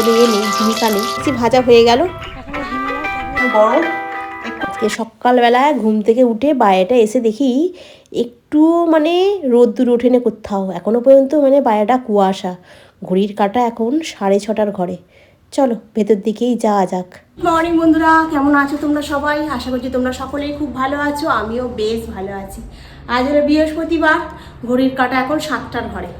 কোনো ইয়ে নেই ভূমিকা নেই ভাজা হয়ে গেল। গরম। আজকে সকালবেলায় ঘুম থেকে উঠে বাইরেটা এসে দেখি একটু মানে রোদ্দুর ওঠেনি কোথাও। এখনও পর্যন্ত মানে বাইরেটা কুয়াশা। ঘড়ির কাটা এখন সাড়ে ছটার ঘরে। চলো ভেতর দিকেই যাওয়া যাক। মর্নিং বন্ধুরা কেমন আছো তোমরা সবাই? আশা করছি তোমরা সকলেই খুব ভালো আছো আমিও বেশ ভালো আছি। আজ হলো বৃহস্পতিবার ঘড়ির কাটা এখন সাতটার ঘরে।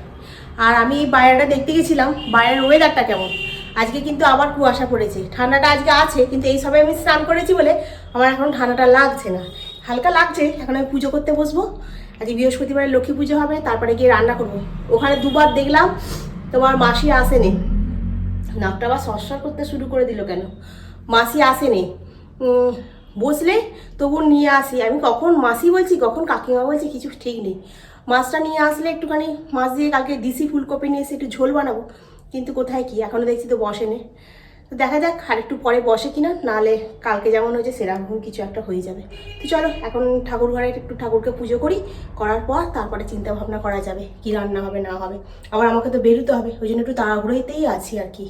আর আমি এই বাইরেটা দেখতে গেছিলাম বাইরের ওয়েদারটা কেমন? আজকে কিন্তু আবার কুয়াশা পড়েছে। ঠান্ডাটা আজকে আছে, কিন্তু এই সবে আমি স্নান করেছি বলে আমার এখন ঠান্ডাটা লাগছে না। হালকা লাগছে, এখন আমি পুজো করতে বসবো। আজকে বৃহস্পতিবারে লক্ষ্মী পুজো হবে, তারপরে গিয়ে রান্না করব। ওখানে দুবার দেখলাম, তোমার মাসি আসেনি। নাকটা আবার সরসর করতে শুরু করে দিল কেন? মাসি আসেনি। বসলে তবু নিয়ে আসি। আমি কখন মাসি বলছি, কখন কাকিমা বলছি, কিছু ঠিক নেই। মাছটা নিয়ে আসলে একটুখানি, মাছ দিয়ে কালকে দিশি ফুলকপি নিয়ে এসে একটু ঝোল বানাবো। কিন্তু কোথায় কি? এখনও দেখছি তো বসেনি। তো দেখা যাক আর একটু পরে বসে কিনা নাহলে কালকে যেমন হয়েছে সেরকম কিছু একটা হয়ে যাবে। তো চলো, এখন ঠাকুর ঘরে একটু ঠাকুরকে পুজো করি, করার পর তারপরে চিন্তা ভাবনা করা যাবে, কি রান্না হবে, না হবে। আবার আমাকে তো বেরোতে হবে, ওই জন্য একটু তাড়াহুড়োতেই আছি আর কি।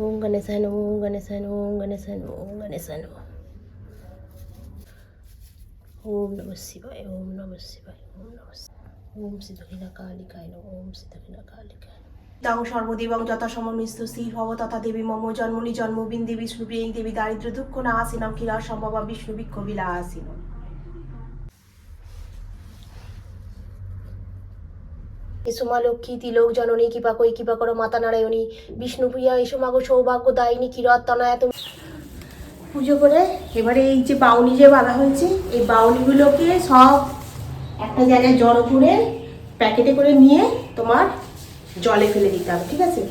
ওম গণেশায় নমো, ওম গণেশায় নমো, ওম গণেশায় নমো, ওম গণেশায় নমো। ওম নম শিবায়, ওম নম শিবায়, ওম নম ওম সিদ্ধকিনা কালিকায় নমো, ওম সিদ্ধকিনা কালিকায় তাং সর্বদেবং সমমিস্ত স্থির ভব তথা দেবী মম জন্মনি জন্মবিন দেবী শ্রুপ্রিয়ং দেবী দারিদ্র দুঃখ না আসিনম কিরা সম্ভব বিষ্ণু বিক্ষ বিলা আসিনম এসো মা লক্ষ্মী তিলক জননী, কৃপা কই কৃপা করো মাতা নারায়ণী। বিষ্ণুপ্রিয়া এসো মাগো সৌভাগ্য দায়িনী কিরত্তনায় তুমি। পুজো করে এবারে এই যে বাউনি যে বাঁধা হয়েছে, এই বাউনিগুলোকে সব একটা জায়গায় জড়ো করে প্যাকেটে করে নিয়ে তোমার জলে ফেলে দিতাম, ঠিক আছে?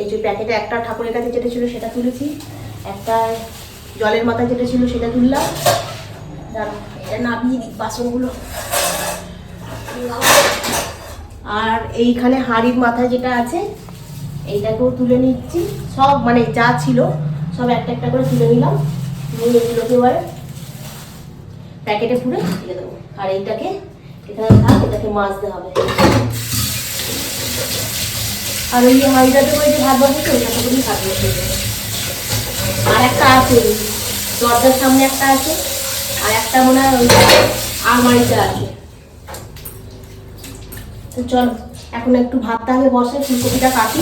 এই যে প্যাকেটে একটা ঠাকুরের কাছে যেটা ছিল সেটা তুলেছি, একটা জলের মাথায় যেটা ছিল সেটা তুললাম নামিয়ে দিই বাসনগুলো। আর এইখানে হাড়ির মাথায় যেটা আছে, এইটাকেও তুলে নিচ্ছি। সব মানে যা ছিল, সব একটা একটা করে তুলে নিলাম। নিয়ে এগুলোকে এবার প্যাকেটে পুরে দিয়ে দেবো। আর এইটাকে, এখানে থাক, এটাকে মাজতে হবে। আর ওই হাঁড়িটাতে করে যে ভাত বসে ওইটাতে ভাত বসে আর একটা আছে, দরজার সামনে একটা আছে, আর একটা মনে হয় ওই আলমারিতে আছে। তো চলো, এখন একটু ভাত তাহলে বসে, ফুলকপিটা কাটি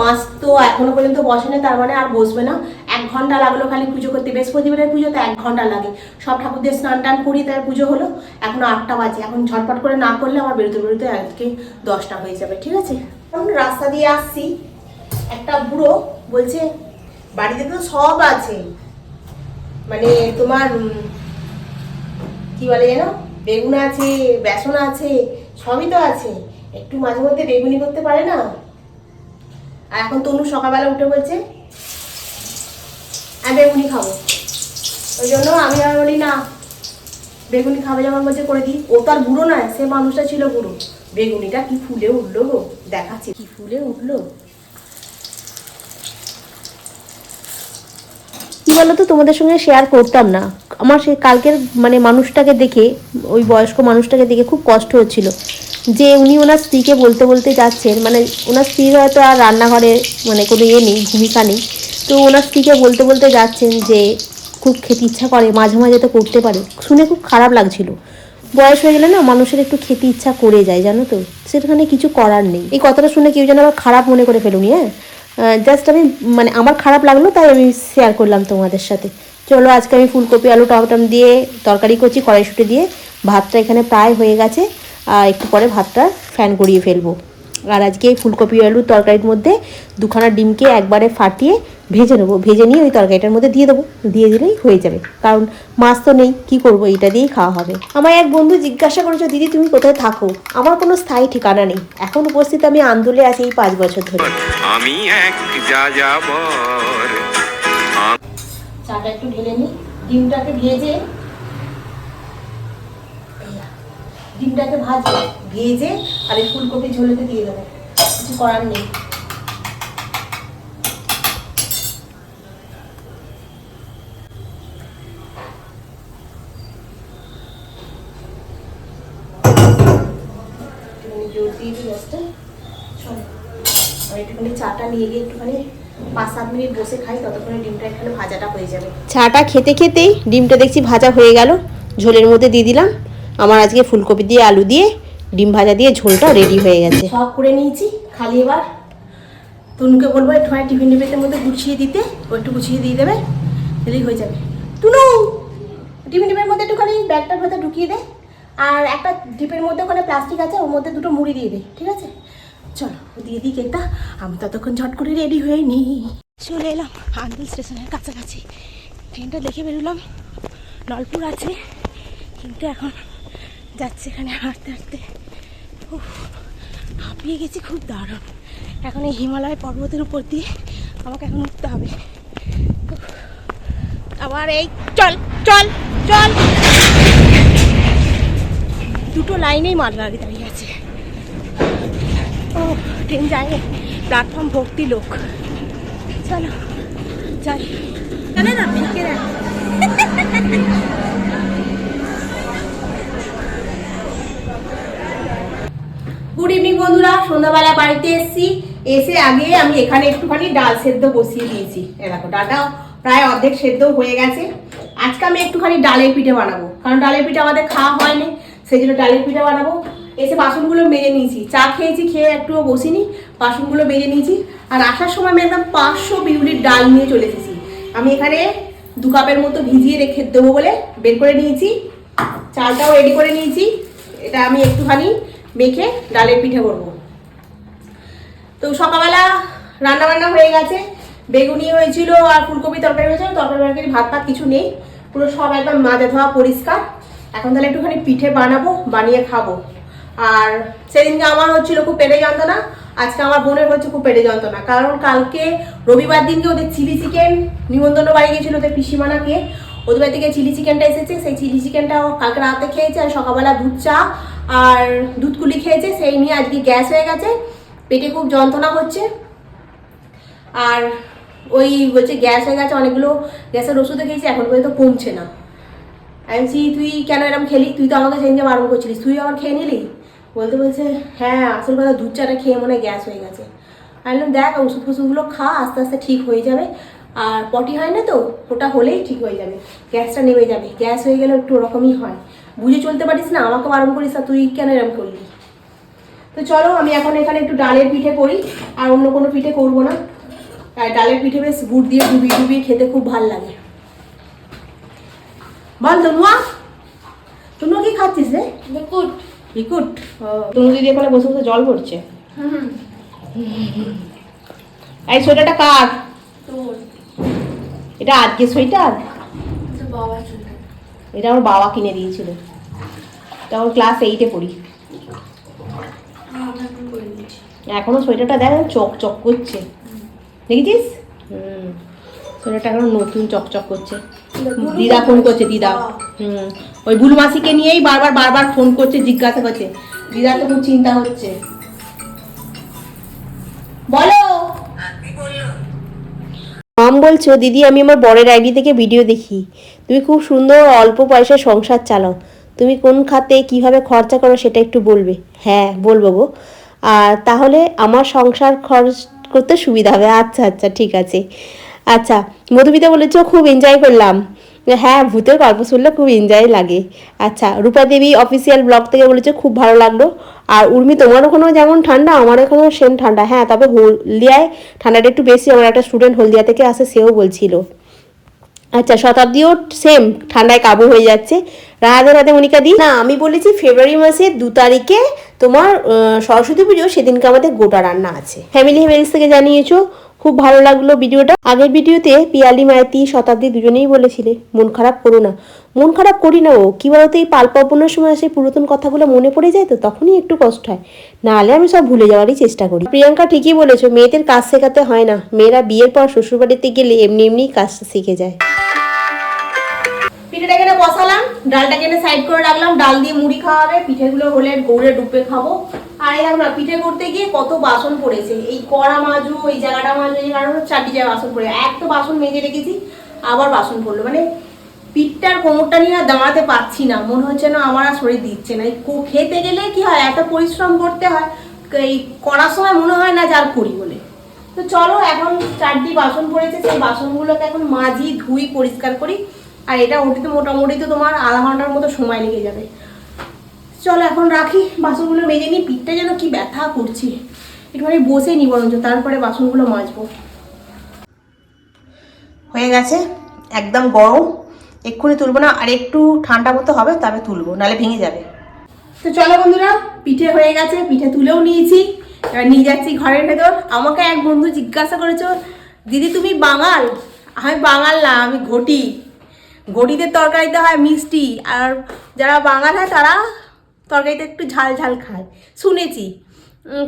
মাছ তো এখনও পর্যন্ত বসে না তার মানে আর বসবে না। এক ঘণ্টা লাগল খালি পুজো করতে, বৃহস্পতিবারের পুজো তো এক ঘণ্টা লাগে। সব ঠাকুরদের স্নান টান করি তার পুজো হলো, এখনও আটটা বাজে। এখন ঝটপট করে না করলে আমার বেরোতে বেরোতে আজকে দশটা হয়ে যাবে, ঠিক আছে? রাস্তা দিয়ে আসছি, একটা বুড়ো বলছে, বাড়িতে তো সব আছে। মানে তোমার কি বলে যেন, বেগুন আছে, বেসন আছে, সবই তো আছে। একটু মাঝে মধ্যে বেগুনি করতে পারে না? আর এখন তনু সকালবেলা উঠে বলছে, আমি বেগুনি খাব। ওই জন্য আমি আর বলি, না, বেগুনি খাবে যখন বলছে করে দিই। ও তো আর বুড়ো নয়, সে মানুষটা ছিল বুড়ো। বেগুনিটা কি ফুলে উঠল গো। দেখাচ্ছে। কি ফুলে উঠল? কি বলতো, তোমাদের সঙ্গে শেয়ার করতাম না। আমার সেই কালকের মানে মানুষটাকে দেখে, ওই বয়স্ক মানুষটাকে দেখে খুব কষ্ট হচ্ছিল। যে উনি ওনার স্ত্রীকে বলতে বলতে যাচ্ছেন মানে ওনার স্ত্রীর হয়তো আর রান্নাঘরে মানে কোনো ইয়ে নেই, ভূমিকা নেই। তো ওনার স্ত্রীকে বলতে বলতে যাচ্ছেন যে, খুব খেতে ইচ্ছা করে, মাঝে মাঝে তো করতে পারে। শুনে খুব খারাপ লাগছিল। বয়স হয়ে গেলে না মানুষের একটু খেতে ইচ্ছা করে যায়, জানো তো? সেখানে কিছু করার নেই। এই কথাটা শুনে কেউ যেন আমার খারাপ মনে করে ফেলুনি হ্যাঁ? জাস্ট আমি মানে আমার খারাপ লাগল, তাই আমি শেয়ার করলাম তোমাদের সাথে। চলো, আজকে আমি ফুলকপি, আলু টমাটম দিয়ে তরকারি করছি, কড়াইশুটি দিয়ে। ভাতটা এখানে প্রায় হয়ে গেছে। আর একটু পরে ভাতটা ফ্যান গড়িয়ে ফেলব। আর আজকে এই ফুলকপি আলু তরকারির মধ্যে দুখানা ডিমকে একবারে ফাটিয়ে ভেজে নেব। ভেজে নিয়ে ওই তরকারিটার মধ্যে দিয়ে দেবো। দিয়ে দিলেই হয়ে যাবে। কারণ মাছ তো নেই কি করব? এটা দিয়েই খাওয়া হবে। আমার এক বন্ধু জিজ্ঞাসা করেছ দিদি তুমি কোথায় থাকো? আমার কোনো স্থায়ী ঠিকানা নেই। এখন উপস্থিত আমি আন্দোলে আছি এই পাঁচ বছর ধরে। আমি এক যাযাবর। চাটা একটু ঢেলে নিই। ডিমটাকে ভেজে ডিমটাকে ভাজবো, ভেজে আর এই ফুলকপি ঝোলেতে দিয়ে দেবো। কিছু করার নেই। চাটা নিয়ে গিয়ে একটুখানি পাঁচ সাত মিনিট বসে খাই, ততক্ষণে ডিমটা ভাজাটা হয়ে যাবে। চাটা খেতে খেতেই ডিমটা দেখছি ভাজা হয়ে গেল। ঝোলের মধ্যে দিয়ে দিলাম। আমার আজকে ফুলকপি দিয়ে, আলু দিয়ে, ডিম ভাজা দিয়ে ঝোলটা রেডি হয়ে গেছে। সব করে নিয়েছি, খালি এবার তনুকে বলব একটুখানি টিফিন টিফিনের মধ্যে গুছিয়ে দিতে, ও একটু গুছিয়ে দিয়ে দেবে তাহলেই হয়ে যাবে। টুনু টিফিন টিফিনের মধ্যে একটুখানি ব্যাগটার ভেতরে ঢুকিয়ে দে, আর একটা ডিপের মধ্যে ওখানে প্লাস্টিক আছে, ওর মধ্যে দুটো মুড়ি দিয়ে দে, ঠিক আছে? চলো দিয়ে দিই কেকটা আমি ততক্ষণ ঝট করে রেডি হয়ে নিই চলে এলাম আন্দুল স্টেশনের কাছাকাছি। ট্রেনটা দেখে বেরোলাম, নলপুর আছে, কিন্তু এখন যাচ্ছে এখানে হাঁটতে হাঁটতে। হাঁপিয়ে গেছি, খুব দারুণ। এখন এই হিমালয় পর্বতের উপর দিয়ে আমাকে এখন উঠতে হবে। আবার এই, চল চল চল। দুটো লাইনেই মাল গাড়ি দাঁড়িয়ে আছে। ও ট্রেন যায় প্ল্যাটফর্ম ভর্তি লোক। চলো, যাই। না পিকে গুড ইভিনিং বন্ধুরা, সন্ধ্যাবেলা বাড়িতে এসেছি। এসে আগে আমি এখানে একটুখানি ডাল সেদ্ধ বসিয়ে দিয়েছি। দেখো ডালটা প্রায় অর্ধেক সেদ্ধ হয়ে গেছে। আজকে আমি একটুখানি ডালের পিঠে বানাবো। কারণ ডালের পিঠে আমাদের খাওয়া হয়নি, সেই জন্য ডালের পিঠে বানাবো। এসে বাসনগুলো মেজে নিয়েছি। চা খেয়েছি, খেয়ে একটুও বসিনি, বাসনগুলো মেজে নিয়েছি। আর আসার সময় আমি একদম পাঁচশো বিউলির ডাল নিয়ে চলে এসেছি। আমি এখানে দু কাপের মতো ভিজিয়ে রেখে দেবো বলে বের করে নিয়েছি। চালটাও রেডি করে নিয়েছি। এটা আমি একটুখানি মেখে ডালের পিঠে করব। তো সকালবেলা রান্না বান্না হয়ে গেছে। বেগুনি হয়েছিল আর ফুলকপি তরকারি হয়েছিল, তরকারি তরকারি, ভাত ভাত কিছু নেই। পুরো সব একদম মাজা ধোয়া পরিষ্কার। এখন তাহলে একটুখানি পিঠে বানাবো, বানিয়ে খাব। আর সেদিনকে আমার হচ্ছিল খুব পেটে যন্ত্রণা, আজকে আমার বোনের হচ্ছে খুব পেটে যন্ত্রণা। কারণ কালকে রবিবার দিনকে ওদের চিলি চিকেন, নিমন্ত্রণ বাড়ি গেছিল ওদের পিসিমানাকে। ওদের বাড়ি থেকে চিলি চিকেনটা এসেছে, সেই চিলি চিকেনটা কালকে রাতে খেয়েছে আর সকালবেলা দুধ চা আর দুধ কুলি খেয়েছে, সেই নিয়ে আজকে গ্যাস হয়ে গেছে, পেটে খুব যন্ত্রণা হচ্ছে। আর ওই বলছে গ্যাস হয়ে গেছে, অনেকগুলো গ্যাসের ওষুধও খেয়েছি, এখন পর্যন্ত কমছে না। আমি তুই কেন এরকম খেলি? তুই তো আমাকে সেদিনকে বারণ করছিলিস, তুই আবার খেয়ে নিলি? বলতে বলছে হ্যাঁ আসল কথা দুধ চাটা খেয়ে মনে গ্যাস হয়ে গেছে। আমি দেখ ওষুধ ফষুধগুলো খা, আস্তে আস্তে ঠিক হয়ে যাবে। আর পটি হয় না তো ওটা হলেই ঠিক হয়ে যাবে গ্যাসটা নেমে যাবে গ্যাস হয়ে গেলে একটু ওরকমই হয়। বুঝে চলতে পারিস না আমাকে বারণ করিস না তুই কেন এরম করলি? তো চলো আমি এখন এখানে একটু ডালের পিঠে করি আর অন্য কোনো পিঠে করব না। আর ডালের পিঠে বেশ গুড় দিয়ে ডুবিয়ে ডুবিয়ে খেতে খুব ভালো লাগে। বল তনুয়া তনুয়া কি খাচ্ছিস রে? বিকুট বিকুট তনু দিদি এখানে বসে বসে জল পড়ছে এই সোয়েটারটা কার? তোর। এটা আজকে সোয়েটার? এটা আমার বাবা কিনে দিয়েছিল। তখন ক্লাস এইটে পড়ি। আমি এখন সোয়েটারটা দেখ চক চক করছে। দেখেছিস? হুম। সোয়েটারটা এখনও নতুন চকচক করছে। দিদা ফোন করছে দিদা। হুম। ওই বুলু মাসিকে নিয়েই বারবার বারবার ফোন করছে জিজ্ঞাসা করছে। দিদা তো খুব চিন্তা হচ্ছে। বলো। মাম বলছো? দিদি, আমি আমার বরের আইডি থেকে ভিডিও দেখি। তুমি খুব সুন্দর অল্প পয়সায় সংসার চালাও। তুমি কোন খাতে কীভাবে খরচা করো সেটা একটু বলবে। হ্যাঁ বলব গো। আর তাহলে আমার সংসার খরচ করতে সুবিধা হবে। আচ্ছা আচ্ছা ঠিক আছে। আচ্ছা মধুমিতা বলেছ, খুব এনজয় করলাম। হ্যাঁ ভূতের গল্প শুনলে খুব এনজয় লাগে। আচ্ছা রূপা দেবী অফিসিয়াল ব্লগ থেকে বলেছে খুব ভালো লাগল। আর উর্মি তোমার ওখানেও যেমন ঠান্ডা আমার এখানেও সেম ঠান্ডা। হ্যাঁ তবে হলদিয়ায় ঠান্ডাটা একটু বেশি। আমার একটা স্টুডেন্ট হলদিয়া থেকে আসে সেও বলছিল। আচ্ছা শতাব্দীও সেম ঠান্ডায় কাবু হয়ে যাচ্ছে। রাধে রাধে মনিকা দি। না আমি বলেছি ফেব্রুয়ারি মাসের দু তারিখে তোমার সরস্বতী পুজো সেদিনকে আমাদের গোটা রান্না আছে। ফ্যামিলি হেভেলস থেকে জানিয়েছো? খুব ভালো লাগল ভিডিওটা। আগের ভিডিওতে পিয়ালি, মায়াতি, শতাব্দী দুজনেই বলেছিলে, মন খারাপ করো না। মন খারাপ করি না ও। কি বলতো, এই পাল্পাপনের সময় সেই পুরাতন কথাগুলো মনে পড়ে যায় তো, তখনই একটু কষ্ট হয়। নাহলে আমি সব ভুলে যাওয়ারই চেষ্টা করি। প্রিয়াঙ্কা ঠিকই বলেছ, মেয়েদের কাজ শেখাতে হয় না। মেয়েরা বিয়ের পর শ্বশুরবাড়িতে গেলে এমনি এমনি কাজটা শিখে যায়। পিঠেটা এখানে বসালাম ডালটা এখানে সাইড করে রাখলাম, ডাল দিয়ে মুড়ি খাওয়া হবে পিঠেগুলো হলে গৌড়ে ডুবে খাব। আর দেখো না, পিঠে করতে গিয়ে কত বাসন পড়েছে। এই কড়া মাজু এই জায়গাটা মাজু এই কারণে চারটি জায়গায় বাসন পড়ে। এক তো বাসন মেজে রেখেছি, আবার বাসন পড়ল। মানে পিঠটার কোমরটা নিয়ে আর দাঁড়াতে পারছি না। মনে হচ্ছে না আমার আর শরীর দিচ্ছে না। এই খেতে গেলে কি হয়, এত পরিশ্রম করতে হয়, এই করার সময় মনে হয় না যার করি বলে। তো চলো, এখন চারটি বাসন পড়েছে, সেই বাসনগুলোকে এখন মাজি ধুই, পরিষ্কার করি। আর এটা ওটিতে মোটামুটি তো তোমার আধা ঘণ্টার মতো সময় লেগে যাবে। চলো এখন রাখি বাসনগুলো মেজে নিই পিঠটা যেন কি ব্যথা করছে। একটুখানি বসে নি বরঞ্চ তারপরে বাসনগুলো মাজবো। হয়ে গেছে একদম গরম। এক্ষুনি তুলবো না আর একটু ঠান্ডা মতো হবে তবে তুলবো নাহলে ভেঙে যাবে। তো চলো বন্ধুরা পিঠে হয়ে গেছে পিঠে তুলেও নিয়েছি। এবার নিয়ে যাচ্ছি ঘরের ভেতর। আমাকে এক বন্ধু জিজ্ঞাসা করেছ দিদি তুমি বাঙাল? আমি বাঙাল না আমি ঘটি। ঘটিতে তরকারিতে হয় মিষ্টি আর যারা বাঙাল হয় তারা তরকারিতে একটু ঝাল ঝাল খায়। শুনেছি।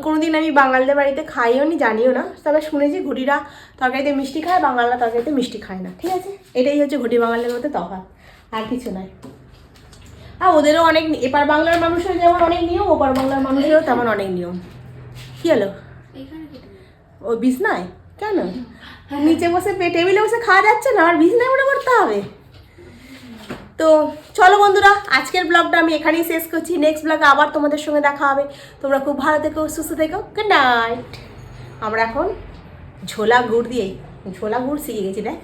কোনোদিন আমি বাঙালদের বাড়িতে খাইও নি জানিও না। তবে শুনেছি ঘটিরা তরকারিতে মিষ্টি খায় বাঙালরা তরকারিতে মিষ্টি খায় না। ঠিক আছে? এটাই হচ্ছে ঘটি বাঙালির মধ্যে তফাৎ। আর কিছু নয় আর ওদেরও অনেক এপার বাংলার মানুষের যেমন অনেক নিয়ম ওপার বাংলার মানুষেরও তেমন অনেক নিয়ম। কি হলো। ও বিছনায়? কেন? নিচে বসে টেবিলে বসে খাওয়া যাচ্ছে না? আর বিছনায় উঠে করতে হবে? তো চলো বন্ধুরা আজকের ব্লগটা আমি এখানেই শেষ করছি। নেক্সট ব্লগে আবার তোমাদের সঙ্গে দেখা হবে। তোমরা খুব ভালো থেকো সুস্থ থেকো। গুড নাইট আমরা এখন ঝোলা গুড় দিয়ে ঝোলা গুড় শিখে গেছি দেখ।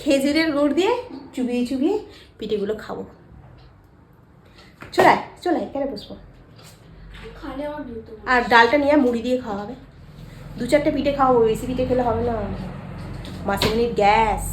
খেজুরের গুড় দিয়ে চুবিয়ে চুবিয়ে পিঠেগুলো খাব। চলাই চলাই কেন বসবো। আর ডালটা নিয়ে মুড়ি দিয়ে খাওয়া হবে। দু চারটে পিঠে খাওয়াবো বেশি পিঠে খেলে হবে না। মাসে মিনিট গ্যাস।